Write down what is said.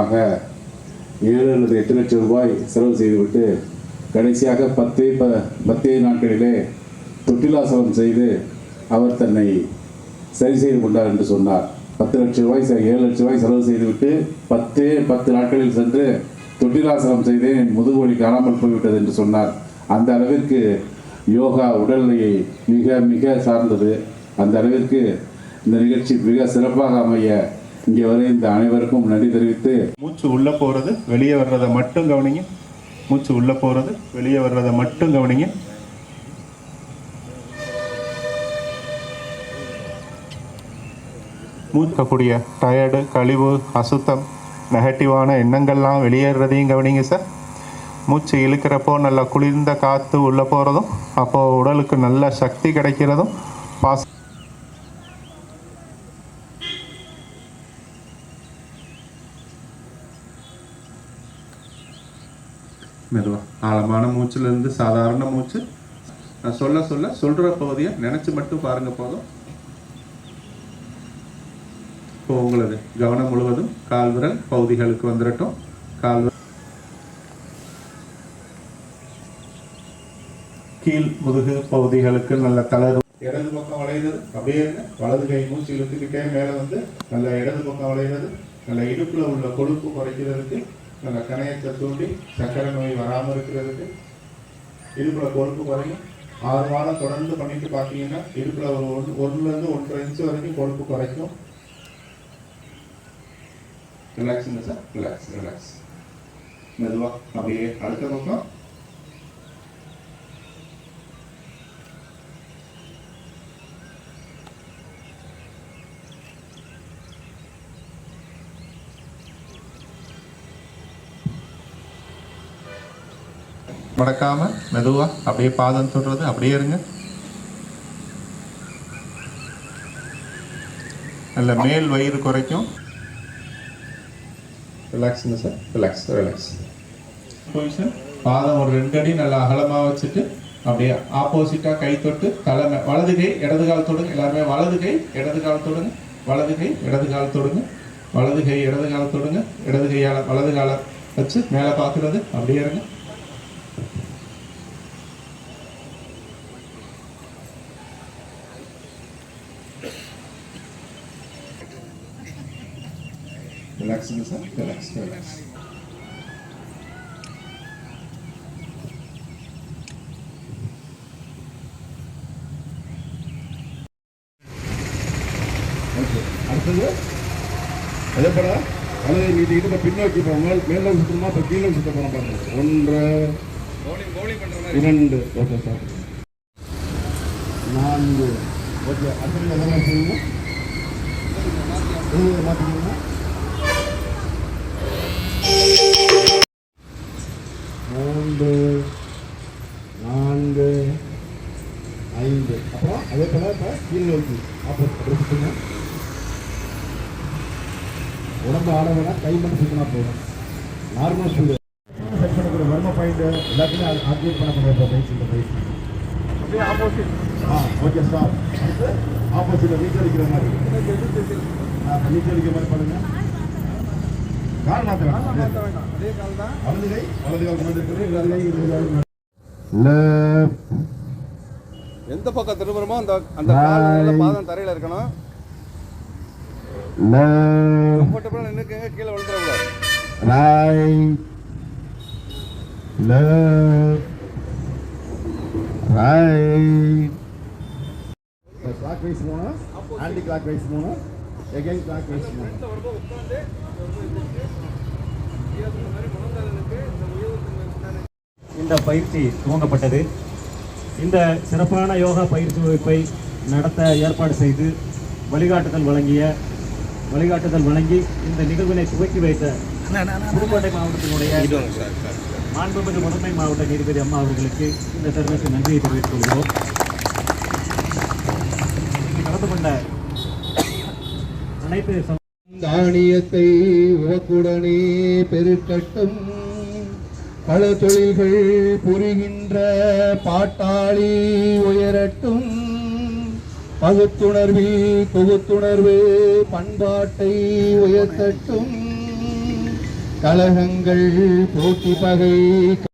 ஆக ஏழு அல்லது எட்டு லட்சம் ரூபாய் செலவு செய்துவிட்டு கடைசியாக பத்தே ப பத்தே நாட்களிலே தொட்டிலாசனம் செய்து அவர் தன்னை சரி செய்து கொண்டார் என்று சொன்னார். பத்து லட்சம் ரூபாய் ஏழு லட்சம் ரூபாய் செலவு செய்துவிட்டு பத்தே பத்து நாட்களில் சென்று தொட்டிலாசனம் செய்தேன் என் முதுகு வலி காணாமல் போய்விட்டது என்று சொன்னார். அந்த அளவிற்கு யோகா உடல்நிலையை மிக மிக சார்ந்தது. அந்த அளவிற்கு இந்த நிகழ்ச்சி மிக சிறப்பாக அமைய இங்கே வரை இந்த அனைவருக்கும் நன்றி தெரிவித்து மூச்சு உள்ள போறது வெளியே வர்றதை மட்டும் கவனிங்க. மூச்சு உள்ள போறது வெளியே வர்றதை மட்டும் கவனிங்க. மூக்கக்கூடிய டயர்டு கழிவு அசுத்தம் நெகட்டிவான எண்ணங்கள்லாம் வெளியேறதையும் கவனிங்க சார் மூச்சு இழுக்கிறப்போ நல்லா குளிர்ந்த காற்று உள்ளே போகிறதும் அப்போது உடலுக்கு நல்ல சக்தி கிடைக்கிறதும் பாஸ் மெதுவாக ஆழமான மூச்சுலேருந்து சாதாரண மூச்சு. நான் சொல்ல சொல்ல சொல்கிற பகுதியை நினச்சி மட்டும் பாருங்க போதும். இப்போ உங்களது கவனம் முழுவதும் கால் விரல் பகுதிகளுக்கு வந்துடட்டும் கால் கீழ் முதுகு பகுதிகளுக்கு நல்ல தளர்வு இடது பக்கம் வளைகிறது. அப்படியே வலது கை மூச்சு இழுத்துக்கிட்டே மேலே வந்து நல்ல இடது பக்கம் வளைகிறது. நல்ல இடுப்புல உள்ள கொழுப்பு குறைக்கிறதுக்கு நல்ல கணையத்தை தூண்டி சர்க்கரை நோய் வராமல் இருக்கிறதுக்கு இடுப்பில் கொழுப்பு குறையும். ஆறு மாதம் தொடர்ந்து பண்ணிட்டு பார்த்தீங்கன்னா இடுப்பில் ஒரு ஒன்று ஒன்றுலேருந்து ஒன்றரை இன்ச்சு வரைக்கும் கொழுப்பு குறைக்கும். ரிலாக்ஸுங்க சார் ரிலாக்ஸ் ரிலாக்ஸ் மெதுவா அப்படியே அடுத்த பக்கம். மடக்காம மெதுவா அப்படியே பாதம் தொடுறது அப்படியே இருங்க. நல்ல மேல் வயிறு குறைக்கும். ரிலாக்ஸுங்க சார் ரிலாக்ஸ் ரிலாக்ஸ் பொசிஷன் பாதம் ஒரு ரெண்டு அடி நல்லா அகலமா வச்சுட்டு அப்படியே ஆப்போசிட்டா கை தொட்டு தலை மே- வலது கை இடது கால் தொடுங்க. எல்லாருமே வலது கை இடது கால் தொடுங்க. வலது கை இடது கால் தொடுங்க. வலது கை இடது கால் தொடுங்க. இடது கையால வலது காலை வச்சு மேலே பார்க்கறது அப்படியே இருங்க. ரிலாக்ஸுங்க சார் ரிலாக்ஸ் ரிலாக்ஸ் அடுத்தது அதே போல பின்னோக்கி போங்க மேலே சுத்தமா இப்போ கீழே சுத்த போகிறோம் பாருங்க. ஒன்று இரண்டு. ஓகே சார் நான்கு. ஓகே அடுத்தது எதெல்லாம் செய்யுங்க இது மாற்றிக்கோங்க மூன்று நான்கு ஐந்து. அப்புறம் அதே போல இப்போ கீழ் நோக்கி. ஆப்போசிட் அப்படி சுற்றுங்க உடம்பு ஆட வேணாம் கை மட்டும் சுற்றினா போதும். நார்மல் ஸ்பீடு செட் பண்ணக்கூடிய வர்ம பாயிண்ட் எல்லாத்தையுமே ஆக்டிவேட் பண்ணக்கூடிய இப்போ பயிற்சி இந்த பயிற்சி அப்படியே ஆப்போசிட் ஆ ஓகே அடுத்து ஆப்போசிட்டில் நீச்சல் அடிக்கிற மாதிரி. நீச்சல் அடிக்கிற மாதிரி பண்ணுங்க. எந்த பக்கம் திரும்புறமோ அந்த அந்த பாதம் தரையில இருக்கணும். லெஃப்ட் கம்ஃபர்டபுளா நின்னுக்கங்க கீழே விழுந்துடக்கூடாது. Right, left, right. clockwise மூணு ஆன்டி clockwise மூணு எகைன் clockwise இந்த பயிற்சி துவங்கப்பட்டது. இந்த சிறப்பான யோகா பயிற்சி வகுப்பை நடத்த ஏற்பாடு செய்து வழிகாட்டுதல் வழங்கிய வழிகாட்டுதல் வழங்கி இந்த நிகழ்வினை துவக்கி வைத்த புதுக்கோட்டை மாவட்டத்தினுடைய மாண்புமிகு முதன்மை மாவட்ட நீதிபதி அம்மா அவர்களுக்கு இந்த தருணத்தில் நன்றியை தெரிவித்துக் கொள்கிறோம். அனைத்து தானியத்தை உவக்குடனே பெருக்கட்டும். பல தொழில்கள் புரிகின்ற பாட்டாளி உயரட்டும். பகுத்துணர்வில் தொகுத்துணர்வு பண்பாட்டை உயர்த்தட்டும். கலகங்கள் போட்டி பகை